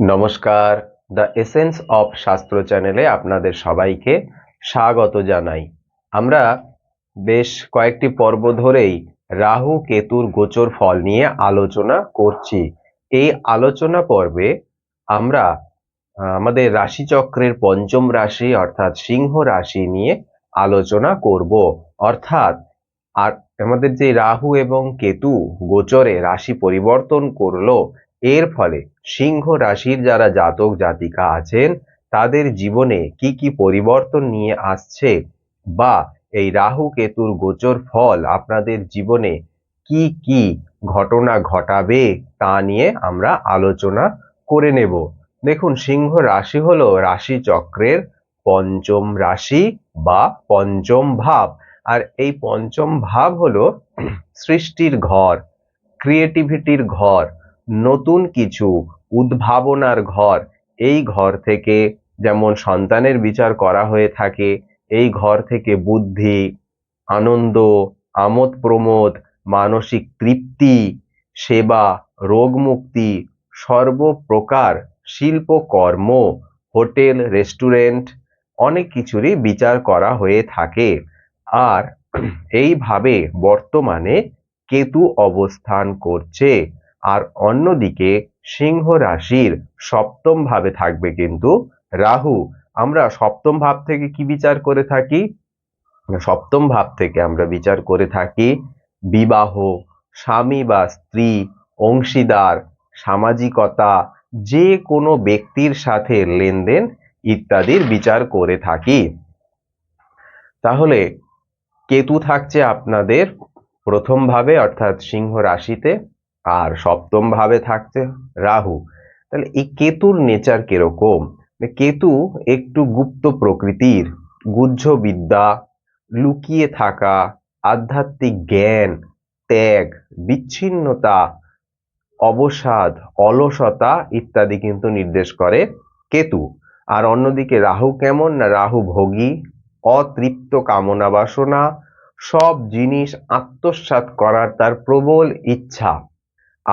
নমস্কার। The essence of শাস্ত্র চ্যানেলে আপনাদের সবাইকে স্বাগত জানাই। আমরা বেশ কয়েকটি পর্ব ধরেই রাহু, কেতুর গোচর ফল নিয়ে আলোচনা করছি। এই আলোচনা পর্বে আমরা আমাদের রাশিচক্রের পঞ্চম রাশি অর্থাৎ সিংহ রাশি নিয়ে আলোচনা করব। অর্থাৎ, আর আমাদের যে রাহু এবং কেতু গোচরে রাশি পরিবর্তন করল এর ফলে সিংহ রাশির যারা জাতক জাতিকা আছেন, তাদের জীবনে কি কি পরিবর্তন নিয়ে আসছে বা এই রাহু কেতুর গোচর ফল আপনাদের জীবনে কি কি ঘটনা ঘটাবে তা নিয়ে আমরা আলোচনা করে নেব। দেখুন, সিংহ রাশি হলো রাশি চক্রের পঞ্চম রাশি বা পঞ্চম ভাব। আর এই পঞ্চম ভাব হলো সৃষ্টির ঘর ক্রিয়েটিভিটির ঘর। নতুন কিছু, উদ্ভাবনার ঘর। এই ঘর থেকে যেমন সন্তানের বিচার করা হয়ে থাকে, এই ঘর থেকে বুদ্ধি, আনন্দ, আমোদ প্রমোদ, মানসিক তৃপ্তি, সেবা, রোগ মুক্তি, সর্বপ্রকার শিল্পকর্ম হোটেল, রেস্টুরেন্ট, অনেক কিছুরই বিচার করা হয়ে থাকে। আর এইভাবে বর্তমানে কেতু অবস্থান করছে। আর অন্যদিকে সিংহ রাশির সপ্তম ভাবে থাকবে কিন্তু রাহু। আমরা সপ্তম ভাব থেকে কি বিচার করে থাকি? সপ্তম ভাব থেকে আমরা বিচার করে থাকি বিবাহ, স্বামী বা স্ত্রী, অংশীদার, সামাজিকতা, যে কোনো ব্যক্তির সাথে লেনদেন ইত্যাদির বিচার করে থাকি। তাহলে কেতু থাকছে আপনাদের প্রথম ভাবে, অর্থাৎ সিংহ রাশিতে। আর সপ্তম ভাবে থাকছে রাহু। তাহলে এই কেতুর নেচার কীরকম? কেতু একটু গুপ্ত প্রকৃতির গুহ্য বিদ্যা লুকিয়ে থাকা, আধ্যাত্মিক জ্ঞান, ত্যাগ, বিচ্ছিন্নতা, অবসাদ, অলসতা ইত্যাদি কিন্তু নির্দেশ করে কেতু। আর অন্যদিকে রাহু কেমন? না রাহু ভোগী, অতৃপ্ত কামনা বাসনা, সব জিনিস আত্মসাৎ করার তার প্রবল ইচ্ছা।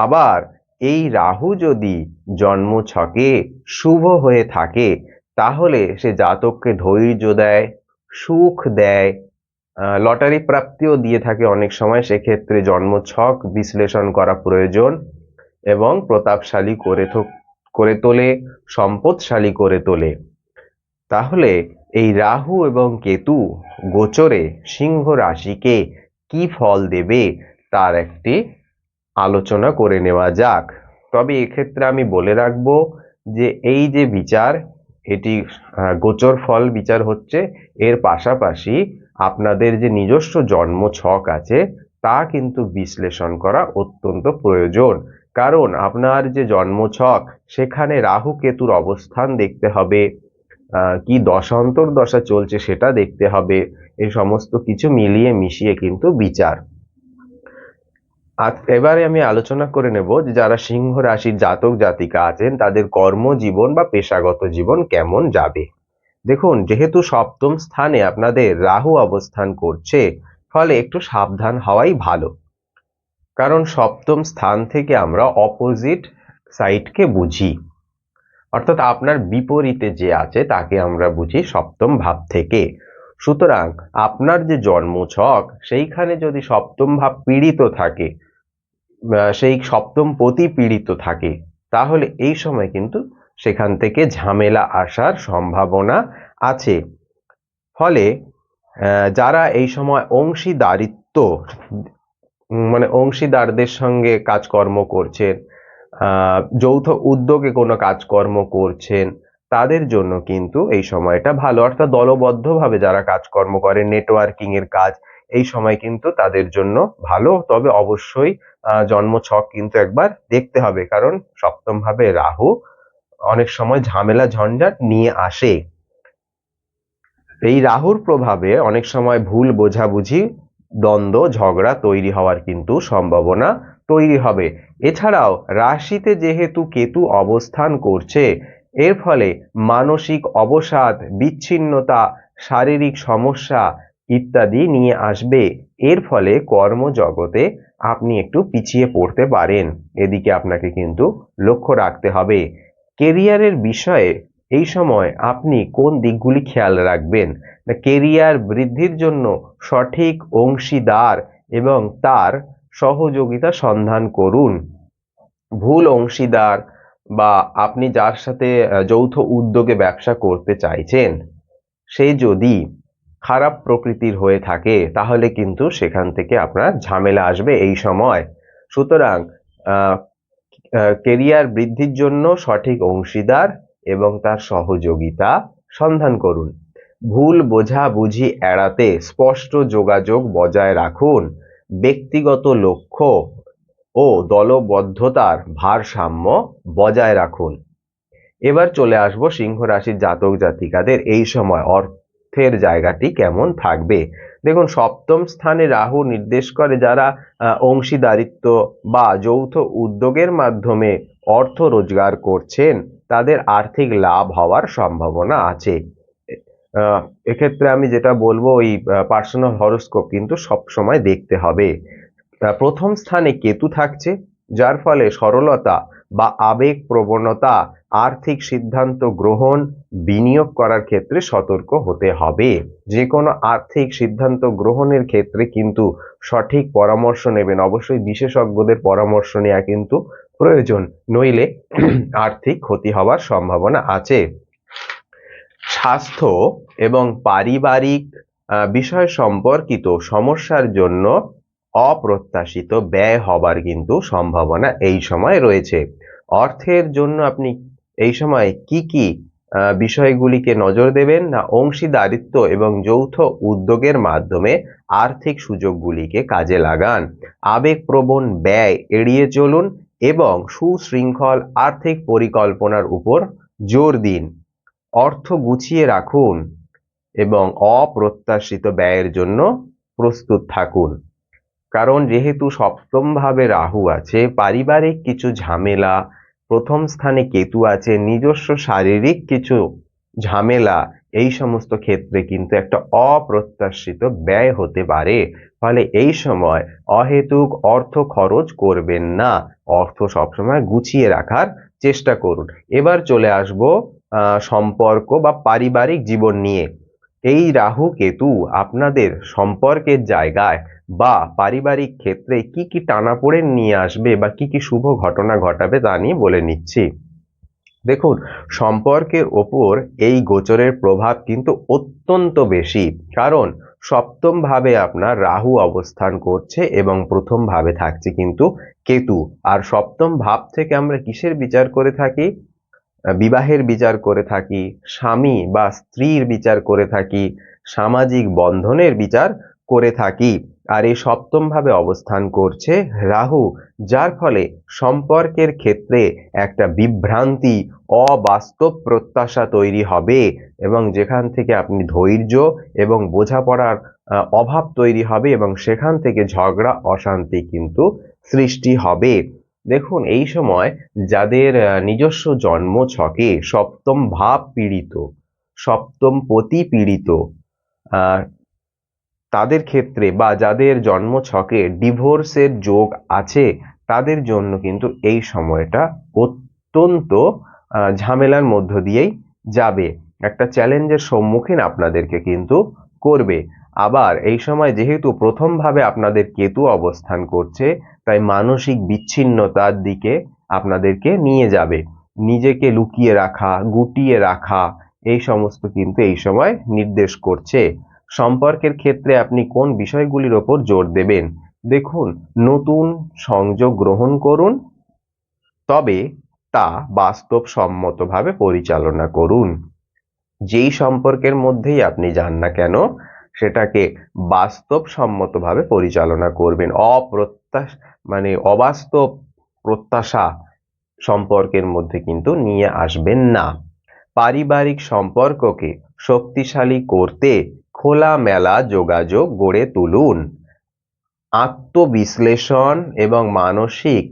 আবার এই রাহু যদি জন্ম ছকে শুভ হয়ে থাকে, তাহলে সে জাতককে ধৈর্য দেয়, সুখ দেয় লটারি প্রাপ্তিও দিয়ে থাকে অনেক সময়, সেক্ষেত্রে জন্ম ছক বিশ্লেষণ করা প্রয়োজন এবং প্রতাপশালী করে করে তোলে, সম্পদশালী করে তোলে। তাহলে এই রাহু এবং কেতু গোচরে সিংহ রাশিকে কি ফল দেবে, তার একটি আলোচনা করে নেওয়া যাক। তবে এক্ষেত্রে আমি বলে রাখব যে এই যে বিচার, এটি গোচর ফল বিচার হচ্ছে। এর পাশাপাশি আপনাদের যে নিজস্ব জন্ম ছক আছে, তা কিন্তু বিশ্লেষণ করা অত্যন্ত প্রয়োজন। কারণ আপনার যে জন্ম ছক, সেখানে রাহু কেতুর অবস্থান দেখতে হবে কি দশান্তর দশা চলছে সেটা দেখতে হবে। এই সমস্ত কিছু মিলিয়ে মিশিয়ে কিন্তু বিচার। এবারে আমি আলোচনা করে নেব যে যারা সিংহ রাশির জাতক জাতিকা আছেন, তাদের কর্মজীবন বা পেশাগত জীবন কেমন যাবে? দেখুন, যেহেতু সপ্তম স্থানে আপনাদের রাহু অবস্থান করছে, ফলে একটু সাবধান হওয়াই ভালো। কারণ সপ্তম স্থান থেকে আমরা অপোজিট সাইডকে বুঝি। অর্থাৎ আপনার বিপরীতে যে আছে, তাকে আমরা বুঝি সপ্তম ভাব থেকে। সুতরাং আপনার যে জন্মছক, সেইখানে যদি সপ্তম ভাব পীড়িত থাকে সেই সপ্তম পতি পীড়িত থাকে, তাহলে এই সময় কিন্তু সেখান থেকে ঝামেলা আসার সম্ভাবনা আছে। ফলে যারা এই সময় অংশীদারিত্ব মানে অংশীদারদের সঙ্গে কাজকর্ম করছেন যৌথ উদ্যোগে কোনো কাজকর্ম করছেন, তাদের জন্য কিন্তু এই সময়টা ভালো। অর্থাৎ দলবদ্ধভাবে যারা কাজকর্ম করে নেটওয়ার্কিংয়ের কাজ এই সময় কিন্তু তাদের জন্য ভালো। তবে অবশ্যই জন্ম ছক কিন্তু একবার দেখতে হবে। কারণ সপ্তম ভাবে রাহু অনেক সময় ঝামেলা, ঝঞ্ঝাট নিয়ে আসে। এই রাহুর প্রভাবে অনেক সময় ভুল, বোঝাবুঝি, দ্বন্দ্ব, ঝগড়া তৈরি হওয়ার কিন্তু সম্ভাবনা তৈরি হবে। এছাড়াও, রাশিতে যেহেতু কেতু অবস্থান করছে, এর ফলে মানসিক অবসাদ, বিচ্ছিন্নতা, শারীরিক সমস্যা ইত্যাদি নিয়ে আসবে। এর ফলে কর্মজগতে আপনি একটু পিছিয়ে পড়তে পারেন। এদিকে আপনাকে কিন্তু লক্ষ্য রাখতে হবে। কেরিয়ারের বিষয়ে এই সময় আপনি কোন দিকগুলি খেয়াল রাখবেন? কেরিয়ার বৃদ্ধির জন্য সঠিক অংশীদার এবং তার সহযোগিতা সন্ধান করুন। ভুল অংশীদার বা আপনি যার সাথে যৌথ উদ্যোগে ব্যবসা করতে চাইছেন, সে যদি খারাপ প্রকৃতির হয়ে থাকে, তাহলে কিন্তু সেখান থেকে আপনার ঝামেলা আসবে এই সময়। সুতরাং কেরিয়ার বৃদ্ধির জন্য সঠিক অংশীদার এবং তার সহযোগিতা সন্ধান করুন। ভুল বোঝাবুঝি এড়াতে স্পষ্ট যোগাযোগ বজায় রাখুন। ব্যক্তিগত লক্ষ্য ও দলবদ্ধতার ভারসাম্য বজায় রাখুন। এবার চলে আসব সিংহ রাশির জাতক জাতিকাদের এই সময় অর্থের জায়গাটি কেমন থাকবে? দেখুন, সপ্তম স্থানে রাহু নির্দেশ করে যারা অংশীদারিত্ব বা যৌথ উদ্যোগের মাধ্যমে অর্থ রোজগার করছেন, তাদের আর্থিক লাভ হওয়ার সম্ভাবনা আছে। এক্ষেত্রে আমি যেটা বলব, ওই পার্সোনাল হরোস্কোপ কিন্তু সব সময় দেখতে হবে। প্রথম স্থানে কেতু থাকছে, যার ফলে সরলতা বা আবেগ প্রবণতা, আর্থিক সিদ্ধান্ত গ্রহণ, বিনিয়োগ করার ক্ষেত্রে সতর্ক হতে হবে। যে কোনো আর্থিক সিদ্ধান্ত গ্রহণের ক্ষেত্রে কিন্তু সঠিক পরামর্শ নেবেন। অবশ্যই বিশেষজ্ঞদের পরামর্শ নেওয়া কিন্তু প্রয়োজন, নইলে আর্থিক ক্ষতি হওয়ার সম্ভাবনা আছে। স্বাস্থ্য এবং পারিবারিক বিষয় সম্পর্কিত সমস্যার জন্য অপ্রত্যাশিত ব্যয় হবার কিন্তু সম্ভাবনা এই সময় রয়েছে। অর্থের জন্য আপনি এই সময় কি কি বিষয়গুলিকে নজর দেবেন না অংশীদারিত্ব এবং যৌথ উদ্যোগের মাধ্যমে আর্থিক সুযোগগুলিকে কাজে লাগান। আবেগপ্রবণ ব্যয় এড়িয়ে চলুন এবং সুশৃঙ্খল আর্থিক পরিকল্পনার উপর জোর দিন। অর্থ গুছিয়ে রাখুন এবং অপ্রত্যাশিত ব্যয়ের জন্য প্রস্তুত থাকুন। কারণ যেহেতু সপ্তম ভাবে রাহু আছে, পারিবারিক কিছু ঝামেলা, প্রথম স্থানে কেতু আছে, নিজস্ব শারীরিক কিছু ঝামেলা, এই সমস্ত ক্ষেত্রে কিন্তু একটা অপ্রত্যাশিত ব্যয় হতে পারে। ফলে এই সময় অহেতুক অর্থ খরচ করবেন না। অর্থ সবসময় গুছিয়ে রাখার চেষ্টা করুন। এবার চলে আসব সম্পর্ক বা পারিবারিক জীবন নিয়ে। এই রাহু কেতু আপনাদের সম্পর্কের জায়গায় বা পারিবারিক ক্ষেত্রে কি কি টানাপোড়েন নিয়ে আসবে বা কি কি শুভ ঘটনা ঘটাবে তা নিয়ে বলে নিচ্ছি। দেখুন, সম্পর্কের ওপর এই গোচরের প্রভাব কিন্তু অত্যন্ত বেশি, কারণ সপ্তম ভাবে আপনার রাহু অবস্থান করছে এবং প্রথম ভাবে থাকছে কিন্তু কেতু। আর সপ্তম ভাব থেকে আমরা কিসের বিচার করে থাকি? বিবাহের বিচার করে থাকি, স্বামী বা স্ত্রীর বিচার করে থাকি, সামাজিক বন্ধনের বিচার করে থাকি। আর এই সপ্তম ভাবে অবস্থান করছে রাহু, যার ফলে সম্পর্কের ক্ষেত্রে একটা বিভ্রান্তি, অবাস্তব প্রত্যাশা তৈরি হবে এবং যেখান থেকে আপনি ধৈর্য এবং বোঝাপড়ার অভাব তৈরি হবে এবং সেখান থেকে ঝগড়া, অশান্তি কিন্তু সৃষ্টি হবে। দেখুন, এই সময় যাদের নিজস্ব জন্ম ছকে সপ্তম ভাব পীড়িত, সপ্তম পতি পীড়িত তাদের ক্ষেত্রে বা যাদের জন্ম ছকে ডিভোর্সের যোগ আছে, তাদের জন্য কিন্তু এই সময়টা অত্যন্ত ঝামেলার মধ্য দিয়েই যাবে। একটা চ্যালেঞ্জের সম্মুখীন আপনাদেরকে কিন্তু করবে। আবার এই সময় যেহেতু প্রথমভাবে আপনাদের কেতু অবস্থান করছে তাই মানসিক বিচ্ছিন্নতার দিকে আপনাদেরকে নিয়ে যাবে। নিজেকে লুকিয়ে রাখা, গুটিয়ে রাখা, এই সমস্ত কিন্তু এই সময় নির্দেশ করছে। সম্পর্কের ক্ষেত্রে আপনি কোন বিষয়গুলির ওপর জোর দেবেন? দেখুন, নতুন সংযোগ গ্রহণ করুন, তবে তা বাস্তবসম্মতভাবে পরিচালনা করুন। যেই সম্পর্কের মধ্যেই আপনি যান না কেন, সেটাকে বাস্তবসম্মতভাবে পরিচালনা করবেন। মানে অবাস্তব প্রত্যাশা সম্পর্কের মধ্যে কিন্তু নিয়ে আসবেন না। পারিবারিক সম্পর্ককে শক্তিশালী করতে খোলামেলা যোগাযোগ গড়ে তুলুন। আত্মবিশ্লেষণ এবং মানসিক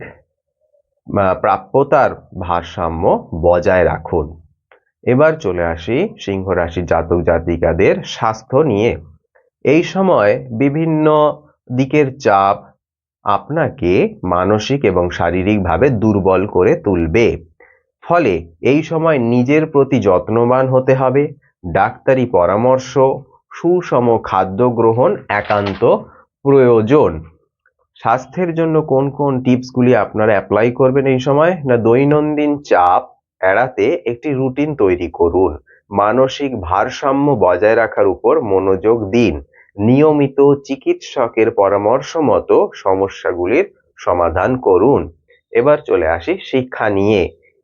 প্রাপ্যতার ভারসাম্য বজায় রাখুন। এবার চলে আসি সিংহ রাশির জাতক জাতিকাদের স্বাস্থ্য নিয়ে। এই সময় বিভিন্ন দিকের চাপ আপনাকে মানসিক এবং শারীরিকভাবে দুর্বল করে তুলবে। ফলে এই সময় নিজের প্রতি যত্নবান হতে হবে, ডাক্তারি পরামর্শ, সুষম খাদ্য গ্রহণ একান্ত প্রয়োজন। স্বাস্থ্যের জন্য কোন কোন টিপসগুলি আপনারা অ্যাপ্লাই করবেন এই সময়? না, দৈনন্দিন চাপ এড়াতে একটি রুটিন তৈরি করুন। মানসিক ভারসাম্য বজায় রাখার উপর মনোযোগ দিন। নিয়মিত চিকিৎসকের পরামর্শ মতো সমস্যাগুলির সমাধান করুন। এবার চলে আসি শিক্ষা নিয়ে।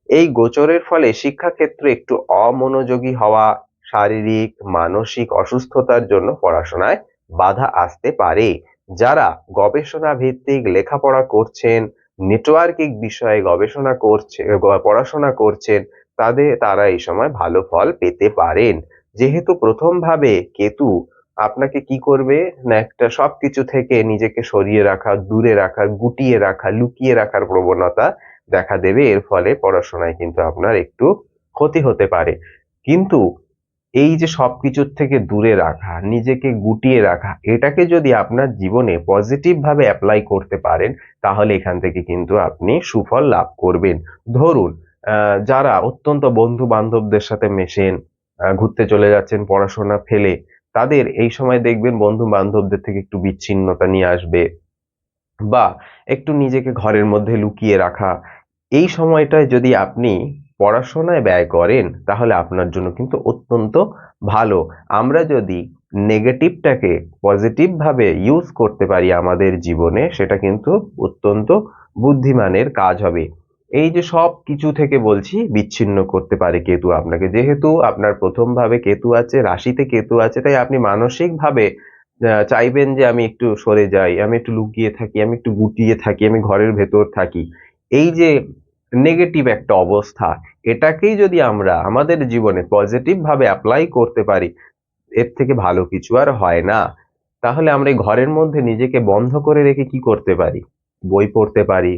এই গোচরের ফলে শিক্ষাক্ষেত্রে একটু অমনোযোগী হওয়া, শারীরিক, মানসিক অসুস্থতার জন্য পড়াশোনায় বাধা আসতে পারে। যারা গবেষণা ভিত্তিক লেখাপড়া করছেন, নেটওয়ার্কিং বিষয়ে গবেষণা করছে পড়াশোনা করছেন, তাদের, তারা এই সময় ভালো ফল পেতে পারেন। যেহেতু প্রথমভাবে কেতু আপনাকে কি করবে? না, একটা সবকিছু থেকে নিজেকে সরিয়ে রাখা, দূরে রাখা, গুটিয়ে রাখা, লুকিয়ে রাখার প্রবণতা দেখা দেবে। এর ফলে পড়াশোনায় কিন্তু আপনার একটু ক্ষতি হতে পারে। কিন্তু এই যে সবকিছুর থেকে দূরে রাখা, নিজেকে গুটিয়ে রাখা, এটাকে যদি আপনার জীবনে পজিটিভ ভাবে অ্যাপ্লাই করতে পারেন, তাহলে এখান থেকে কিন্তু আপনি সুফল লাভ করবেন। ধরুন যারা অত্যন্ত বন্ধু বান্ধবদের সাথে মেশেন ঘুরতে চলে যাচ্ছেন, পড়াশোনা ফেলে তাদের এই সময় দেখবেন বন্ধু বান্ধবদের থেকে একটু বিচ্ছিন্নতা নিয়ে আসবে বা একটু নিজেকে ঘরের মধ্যে লুকিয়ে রাখা। এই সময়টায় যদি আপনি পড়াশোনায় ব্যয় করেন, তাহলে আপনার জন্য কিন্তু অত্যন্ত ভালো। আমরা যদি নেগেটিভটাকে পজিটিভভাবে ইউজ করতে পারি আমাদের জীবনে, সেটা কিন্তু অত্যন্ত বুদ্ধিমানের কাজ হবে। এই যে সব কিছু থেকে বলছি, বিচ্ছিন্ন করতে পারে কেতু আপনাকে। যেহেতু আপনার প্রথমভাবে কেতু আছে, রাশিতে কেতু আছে, তাই আপনি মানসিকভাবে চাইবেন যে আমি একটু সরে যাই, আমি একটু লুকিয়ে থাকি, আমি একটু গুটিয়ে থাকি, আমি ঘরের ভেতর থাকি। এই যে নেগেটিভ একটা অবস্থা, এটাকেই যদি আমরা আমাদের জীবনে পজিটিভ ভাবে অ্যাপ্লাই করতে পারি, এর থেকে ভালো কিছু আর হয় না। তাহলে আমরা এই ঘরের মধ্যে নিজেকে বন্ধ করে রেখে কি করতে পারি? বই পড়তে পারি,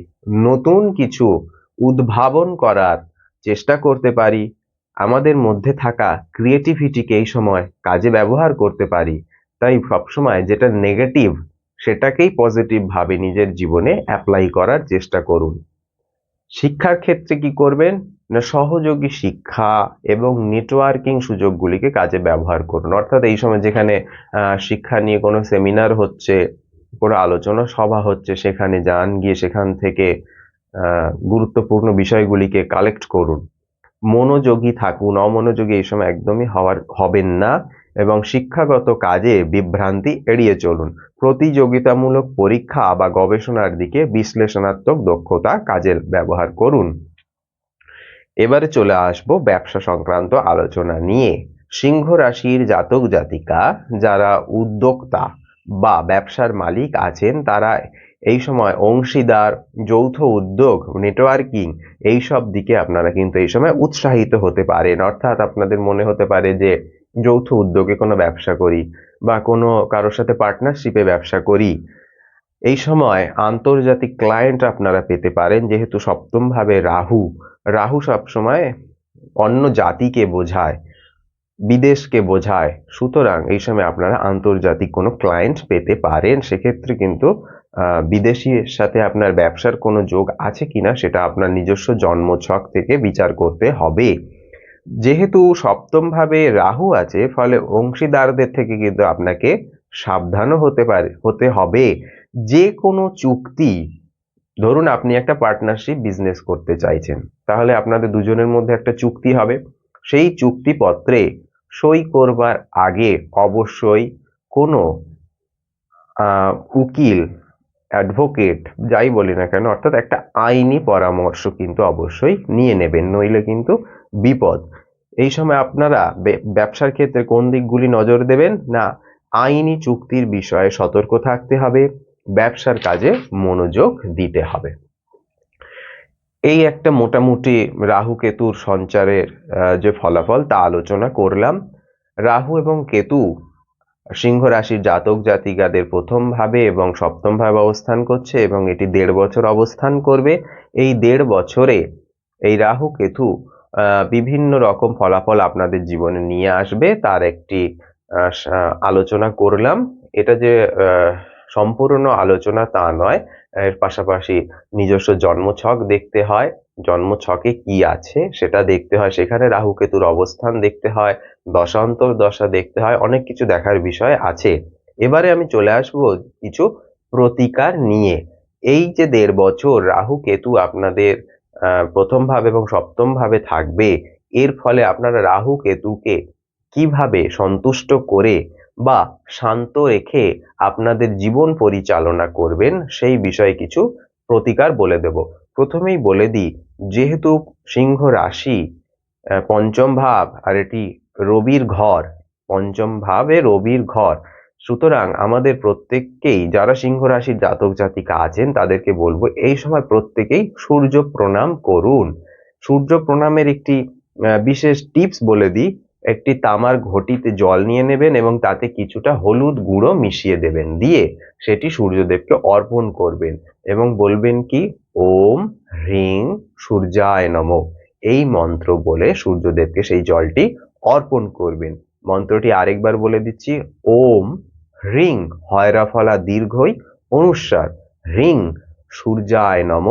নতুন কিছু উদ্ভাবন করার চেষ্টা করতে পারি। আমাদের মধ্যে থাকা ক্রিয়েটিভিটিকে এই সময় কাজে ব্যবহার করতে পারি। তাই সবসময় যেটা নেগেটিভ সেটাকেই পজিটিভ ভাবে নিজের জীবনে অ্যাপ্লাই করার চেষ্টা করুন। শিক্ষার ক্ষেত্রে কি করবেন? না সহযোগী শিক্ষা এবং নেটওয়ার্কিং সুযোগগুলিকে কাজে ব্যবহার করুন। অর্থাৎ এই সময় যেখানে শিক্ষা নিয়ে কোনো সেমিনার হচ্ছে, কোনো আলোচনা সভা হচ্ছে, সেখানে যান, গিয়ে সেখান থেকে গুরুত্বপূর্ণ বিষয়গুলিকে কালেক্ট করুন। মনোযোগী থাকুন। অমনোযোগী এই সময় একদমই হওয়ার, হবেন না এবং শিক্ষাগত কাজে বিভ্রান্তি এড়িয়ে চলুন। প্রতিযোগিতামূলক পরীক্ষা বা গবেষণার দিকে বিশ্লেষণাত্মক দক্ষতা কাজে ব্যবহার করুন। এবারে চলে আসব ব্যবসা সংক্রান্ত আলোচনা নিয়ে। সিংহ রাশির জাতক জাতিকা যারা উদ্যোক্তা বা ব্যবসার মালিক আছেন, তারা এই সময় অংশীদার, যৌথ উদ্যোগ নেটওয়ার্কিং এই সব দিকে আপনারা কিন্তু এই সময় উৎসাহিত হতে পারেন। অর্থাৎ আপনাদের মনে হতে পারে যে, যৌথ উদ্যোগে কোনো ব্যবসা করি বা কোনো কারোর সাথে পার্টনারশিপে ব্যবসা করি। এই সময় আন্তর্জাতিক ক্লায়েন্ট আপনারা পেতে পারেন, যেহেতু সপ্তমভাবে রাহু। রাহু সবসময় অন্য জাতিকে বোঝায়, বিদেশকে বোঝায়। সুতরাং এই সময় আপনারা আন্তর্জাতিক কোনো ক্লায়েন্ট পেতে পারেন। সেক্ষেত্রে কিন্তু বিদেশির সাথে আপনার ব্যবসার কোনো যোগ আছে কিনা সেটা আপনার নিজস্ব জন্মছক থেকে বিচার করতে হবে। যেহেতু সপ্তমভাবে রাহু আছে, ফলে অংশীদারদের থেকে কিন্তু আপনাকে সাবধানও হতে পারে, হতে হবে। যে কোনো চুক্তি, ধরুন আপনি একটা পার্টনারশিপ বিজনেস করতে চাইছেন, তাহলে আপনাদের দুজনের মধ্যে একটা চুক্তি হবে। সেই চুক্তিপত্রে সই করবার আগে অবশ্যই কোনো উকিল অ্যাডভোকেট, যাই বলি না কেন, অর্থাৎ একটা আইনি পরামর্শ কিন্তু অবশ্যই নিয়ে নেবেন, নইলে কিন্তু বিপদ। এই সময় আপনারা ব্যবসার ক্ষেত্রে কোন দিকগুলি নজর দেবেন? না, আইনি চুক্তির বিষয়ে সতর্ক থাকতে হবে, ব্যবসার কাজে মনোযোগ দিতে হবে। এই একটা মোটামুটি রাহু কেতুর সঞ্চারের যে ফলাফল তা আলোচনা করলাম। রাহু এবং কেতু সিংহ রাশির জাতক জাতিকাদের প্রথম ভাবে এবং সপ্তম ভাবে অবস্থান করছে এবং এটি দেড় বছর অবস্থান করবে। এই দেড় বছরে এই রাহু কেতু বিভিন্ন রকম ফলাফল আপনাদের জীবনে নিয়ে আসবে। তার একটি আলোচনা করলাম। এটা যে সম্পূর্ণ আলোচনা তা নয়। এর পাশাপাশি নিজস্ব জন্মছক দেখতে হয়। জন্মছকে কি আছে সেটা দেখতে হয়। সেখানে রাহু কেতুর অবস্থান দেখতে হয় দশান্তর দশা দেখতে হয় অনেক কিছু দেখার বিষয় আছে। এবারে আমি চলে আসব কিছু প্রতিকার নিয়ে। এই যে দেড় বছর রাহু কেতু আপনাদের আহ, প্রথম ভাবে এবং সপ্তম ভাবে থাকবে এর ফলে আপনারা রাহু কেতুকে কীভাবে সন্তুষ্ট করে বা শান্ত রেখে আপনাদের জীবন পরিচালনা করবেন, সেই বিষয়ে কিছু প্রতিকার বলে দেব। প্রথমেই বলে দিই, যেহেতু সিংহ রাশি পঞ্চম ভাব আর এটি রবির ঘর, পঞ্চম ভাবে রবির ঘর, সুতরাং আমাদের প্রত্যেককেই, যারা সিংহ রাশির জাতক জাতিকা আছেন, তাদেরকে বলব এই সময় প্রত্যেকেই সূর্য প্রণাম করুন। সূর্য প্রণামের একটি বিশেষ টিপস বলে দিই একটি তামার ঘটিতে জল নিয়ে নেবেন এবং তাতে কিছুটা হলুদ গুঁড়ো মিশিয়ে দেবেন। দিয়ে সেটি সূর্যদেবকে অর্পণ করবেন এবং বলবেন কি, ওম হ্রিং সূর্যায় নম। এই মন্ত্র বলে সূর্যদেবকে সেই জলটি অর্পণ করবেন। মন্ত্রটি আরেকবার বলে দিচ্ছি, ওম হ্রিং হয়রা ফলা দীর্ঘই অনুস্বার হ্রিং সূর্যায় নম।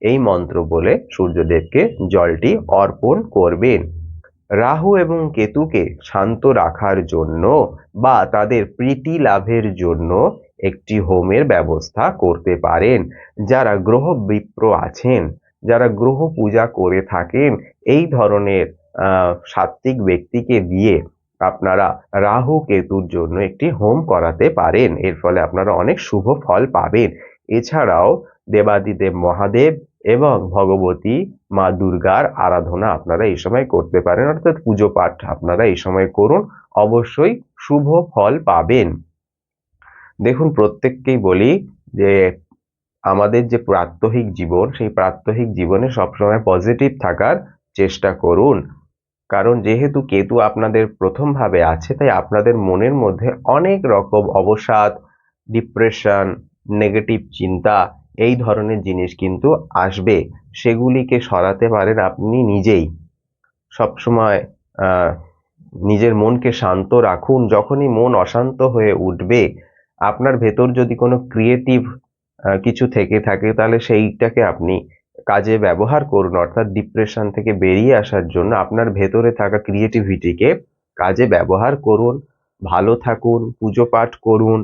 এই মন্ত্র বলে সূর্যদেবকে জলটি অর্পণ করবেন। রাহু এবং কেতুকে শান্ত রাখার জন্য বা তাদের প্রীতি লাভের জন্য একটি হোমের ব্যবস্থা করতে পারেন। যারা গ্রহ বিপ্র আছেন, যারা গ্রহ পূজা করে থাকেন, এই ধরনের সাত্ত্বিক ব্যক্তিকে দিয়ে আপনারা রাহু কেতুর জন্য একটি হোম করাতে পারেন। এর ফলে আপনারা অনেক শুভ ফল পাবেন। এছাড়াও দেবাদিদেব মহাদেব এবং ভগবতী, মা দুর্গার আরাধনা আপনারা এই সময় করতে পারেন, অর্থাৎ পুজো পাঠ আপনারা এই সময় করুন, অবশ্যই শুভ ফল পাবেন। দেখুন, প্রত্যেককেই বলি যে, আমাদের যে প্রাত্যহিক জীবন, সেই প্রাত্যহিক জীবনে সবসময় পজিটিভ থাকার চেষ্টা করুন। কারণ যেহেতু কেতু আপনাদের প্রথম ভাবে আছে, তাই আপনাদের মনের মধ্যে অনেক রকম অবসাদ ডিপ্রেশন নেগেটিভ চিন্তা এই ধরনের জিনিস কিন্তু আসবে। সেগুলিকে সরাতে পারেন আপনি নিজেই। সবসময় নিজের মনকে শান্ত রাখুন। যখনই মন অশান্ত হয়ে উঠবে, আপনার ভেতর যদি কোনো ক্রিয়েটিভ কিছু থেকে থাকে, তাহলে সেইটাকে আপনি কাজে ব্যবহার করুন। অর্থাৎ ডিপ্রেশন থেকে বেরিয়ে আসার জন্য আপনার ভেতরে থাকা ক্রিয়েটিভিটিকে কাজে ব্যবহার করুন। ভালো থাকুন, পুজো পাঠ করুন,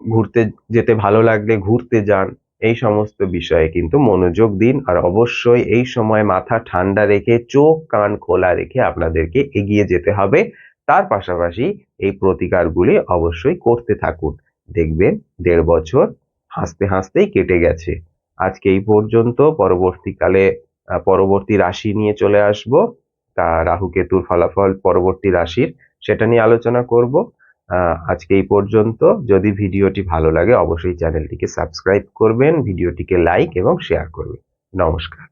ঘুরতে যেতে ভালো লাগলে ঘুরতে যান। এই সমস্ত বিষয়ে কিন্তু মনোযোগ দিন আর অবশ্যই এই সময় মাথা ঠান্ডা রেখে চোখ কান খোলা রেখে আপনাদেরকে এগিয়ে যেতে হবে। তার পাশাপাশি এই প্রতিকারগুলি অবশ্যই করতে থাকুন। দেখবেন দেড় বছর হাসতে হাসতেই কেটে গেছে। আজকে এই পর্যন্ত পরবর্তীকালে পরবর্তী রাশি নিয়ে চলে আসব। তা রাহু কেতুর ফলাফল পরবর্তী রাশির, সেটা নিয়ে আলোচনা করব। আজকে এই পর্যন্ত। যদি ভিডিওটি ভালো লাগে, অবশ্যই চ্যানেলটিকে সাবস্ক্রাইব করবেন, ভিডিওটিকে লাইক এবং শেয়ার করবেন। নমস্কার।